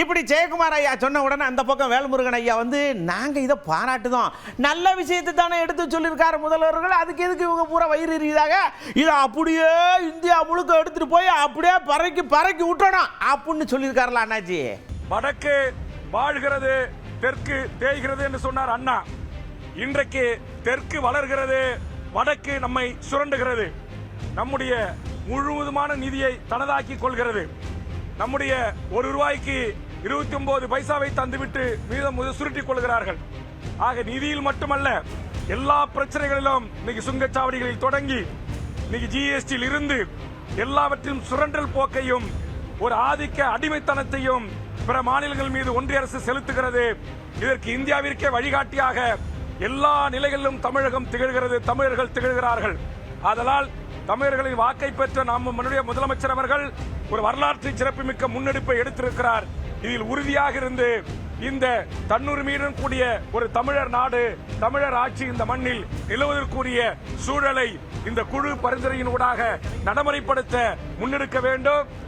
இப்படி ஜெயக்குமார் ஐயா சொன்ன உடனே அந்த பக்கம் வேல்முருகன் ஐயா வந்து நாங்கள் இதை பாராட்டுதோம். நல்ல விஷயத்தை தானே எடுத்து சொல்லியிருக்காரு முதல்வர்கள். அதுக்கு எதுக்கு இவங்க பூரா வயிறு எரியுதாக இதை அப்படியே இந்தியா முழுக்க எடுத்துட்டு போய் அப்படியே பறக்கி பறக்கி விட்டணும். அப்படின்னு சொல்லியிருக்காருல அண்ணாச்சி. வடக்கு வாழ்கிறது தெற்கு தேய்கிறது என்று சொன்னார் அண்ணா. இன்றைக்கு தெற்கு வளர்கிறது வடக்கு நம்மை சுரண்டுகிறது. நம்முடைய முழுவதுமான நிதியை தனதாக்கிக் கொள்கிறது. நம்முடைய ஒரு ரூபாய்க்கு இருபத்தி ஒன்பது பைசாவை தந்துவிட்டு மீதம் சுருட்டிக் கொள்கிறார்கள். ஆக நிதியில் மட்டுமல்ல எல்லா பிரச்சனைகளிலும் இன்னைக்கு சுங்கச்சாவடிகளில் தொடங்கி இன்னைக்கு ஜிஎஸ்டியில் இருந்து எல்லாவற்றிலும் சுரண்டல் போக்கையும் ஒரு ஆதிக்க அடிமைத்தனத்தையும் பிற மாநிலங்கள் மீது ஒன்றிய அரசு செலுத்துகிறது. இதற்கு இந்தியாவிற்கே வழிகாட்டியாக எல்லா நிலைகளிலும் தமிழகம் திகழ்கிறது தமிழர்கள் திகழ்கிறார்கள். ஆதலால் தமிழர்களின் வாக்கை பெற்ற நாம் நம்முடைய முதலமைச்சர் அவர்கள் ஒரு வரலாற்று சிறப்புமிக்க முன்னெடுப்பை எடுத்திருக்கிறார். இதில் உறுதியாக இருந்து இந்த தன்னுரிமையுடன் கூடிய ஒரு தமிழர் நாடு தமிழர் ஆட்சி இந்த மண்ணில் நிலவுவதற்குரிய சூழலை இந்த குழு பரிந்துரையின் ஊடாக நடைமுறைப்படுத்த முன்னெடுக்க வேண்டும்.